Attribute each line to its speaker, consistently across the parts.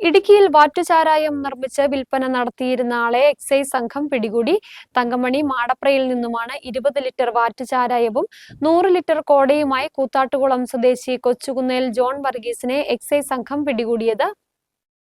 Speaker 1: ഇടുക്കിയിൽ വാറ്റുചാരായം നിർമ്മിച്ച് വിൽപ്പന നടത്തിയിരുന്ന ആളെ എക്സൈസ് സംഘം പിടികൂടി. തങ്കമണി മാടപ്രയിൽ നിന്നുമാണ് ഇരുപത് ലിറ്റർ വാറ്റുചാരായവും നൂറ് ലിറ്റർ കോടയുമായി കൂത്താട്ടുകുളം സ്വദേശി കൊച്ചുകുന്നേൽ ജോൺ വർഗീസിനെ എക്സൈസ് സംഘം പിടികൂടിയത്.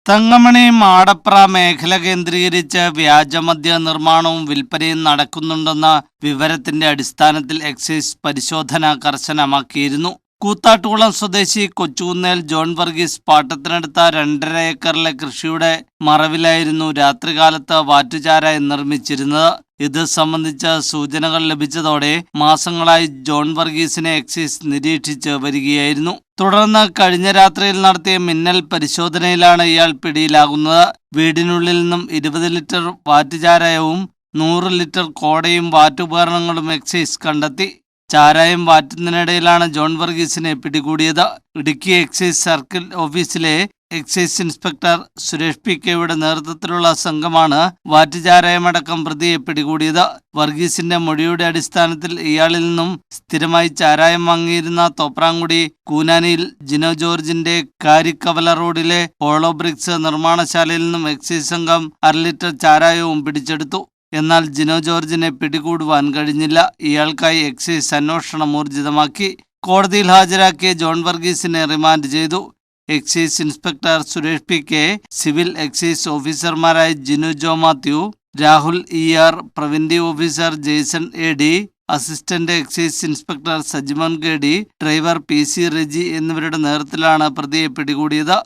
Speaker 2: തങ്കമണി മാടപ്ര മേഖല കേന്ദ്രീകരിച്ച് വ്യാജമദ്യ നിർമ്മാണവും വിൽപ്പനയും നടക്കുന്നുണ്ടെന്ന വിവരത്തിന്റെ അടിസ്ഥാനത്തിൽ എക്സൈസ് പരിശോധന കർശനമാക്കിയിരുന്നു. കൂത്താട്ടുകുളം സ്വദേശി കൊച്ചുകുന്നേൽ ജോൺ വർഗീസ് പാട്ടത്തിനടുത്ത രണ്ടര ഏക്കറിലെ കൃഷിയുടെ മറവിലായിരുന്നു രാത്രികാലത്ത് വാറ്റുചാരായി നിർമ്മിച്ചിരുന്നത്. ഇത് സംബന്ധിച്ച സൂചനകൾ ലഭിച്ചതോടെ മാസങ്ങളായി ജോൺ വർഗീസിനെ എക്സൈസ് നിരീക്ഷിച്ച് വരികയായിരുന്നു. തുടർന്ന് കഴിഞ്ഞ രാത്രിയിൽ നടത്തിയ മിന്നൽ പരിശോധനയിലാണ് ഇയാൾ പിടിയിലാകുന്നത്. വീടിനുള്ളിൽ നിന്നും ഇരുപത് ലിറ്റർ വാറ്റുചാരായവും നൂറ് ലിറ്റർ കോടയും വാറ്റുപകരണങ്ങളും എക്സൈസ് കണ്ടെത്തി. ചാരായം വാറ്റുന്നതിനിടയിലാണ് ജോൺ വർഗീസിനെ പിടികൂടിയത്. ഇടുക്കി എക്സൈസ് സർക്കിൾ ഓഫീസിലെ എക്സൈസ് ഇൻസ്പെക്ടർ സുരേഷ് പി കെയുടെ നേതൃത്വത്തിലുള്ള സംഘമാണ് വാറ്റുചാരായമടക്കം പ്രതിയെ പിടികൂടിയത്. വർഗീസിന്റെ മൊഴിയുടെ അടിസ്ഥാനത്തിൽ ഇയാളിൽ നിന്നും സ്ഥിരമായി ചാരായം വാങ്ങിയിരുന്ന തോപ്രാങ്കുടി കൂനാനിയിൽ ജിനോ ജോർജിന്റെ കാരിക്കവല റോഡിലെ പോളോ ബ്രിക്സ് നിർമ്മാണശാലയിൽ നിന്നും എക്സൈസ് സംഘം അര ലിറ്റർ ചാരായവും പിടിച്ചെടുത്തു. എന്നാൽ ജിനോ ജോർജിനെ പിടികൂടുവാൻ കഴിഞ്ഞില്ല. ഇയാൾക്കായി എക്സൈസ് അന്വേഷണം ഊർജിതമാക്കി. കോടതിയിൽ ഹാജരാക്കിയ ജോൺ വർഗീസിനെ റിമാൻഡ് ചെയ്തു. Excise inspector Suresh P K civil excise ഓഫീസർമാരായ Jinu Jo Mathew Rahul E R preventive officer Jaison A D assistant excise inspector Sajimon K D driver P C Reji എന്നിവരുടെ നേതൃത്വത്തിലാണ് പ്രതിയെ പിടികൂടിയത്.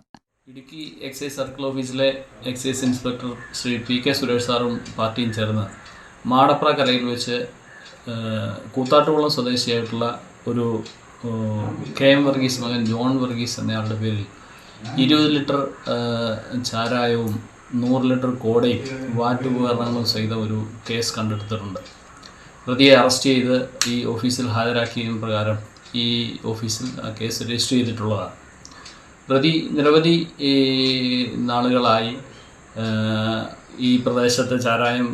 Speaker 3: ഇടുക്കി എക്സൈസ് സർക്കിൾ ഓഫീസിലെ excise inspector Shri P K Suresh സാറും പാർട്ടിയും ചേർന്ന് മാടപ്ര കരയിൽ വെച്ച് കൂത്താട്ടുകുളം സ്വദേശിയായിട്ടുള്ള ഒരു കെ എം വർഗീസ് മകൻ ജോൺ വർഗീസ് എന്നയാളുടെ പേരിൽ ഇരുപത് ലിറ്റർ ചാരായവും നൂറ് ലിറ്റർ കോടയും വാറ്റുപകരണങ്ങളും ചെയ്ത ഒരു കേസ് കണ്ടെടുത്തിട്ടുണ്ട്. പ്രതിയെ അറസ്റ്റ് ചെയ്ത് ഈ ഓഫീസിൽ ഹാജരാക്കിയതിന് പ്രകാരം ഈ ഓഫീസിൽ ആ കേസ് രജിസ്റ്റർ ചെയ്തിട്ടുള്ളതാണ്. പ്രതി നിരവധി ഈ, നാളുകളായി ഈ പ്രദേശത്ത് ചാരായം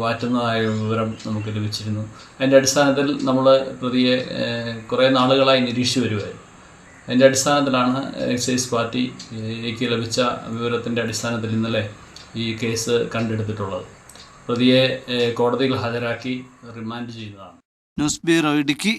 Speaker 3: മാറ്റുന്നതായ വിവരം നമുക്ക് ലഭിച്ചിരുന്നു. അതിന്റെ അടിസ്ഥാനത്തിൽ നമ്മൾ പ്രതിയെ കുറേ നാളുകളായി നിരീക്ഷിച്ചു വരുമായിരുന്നു അതിന്റെ അടിസ്ഥാനത്തിലാണ് എക്സൈസ് പാർട്ടിക്ക് ലഭിച്ച വിവരത്തിന്റെ അടിസ്ഥാനത്തിൽ ഇന്നലെ ഈ കേസ് കണ്ടെടുത്തിട്ടുള്ളത്. പ്രതിയെ കോടതിയിൽ ഹാജരാക്കി റിമാൻഡ് ചെയ്യുന്നതാണ്.
Speaker 2: News bureau Idukki.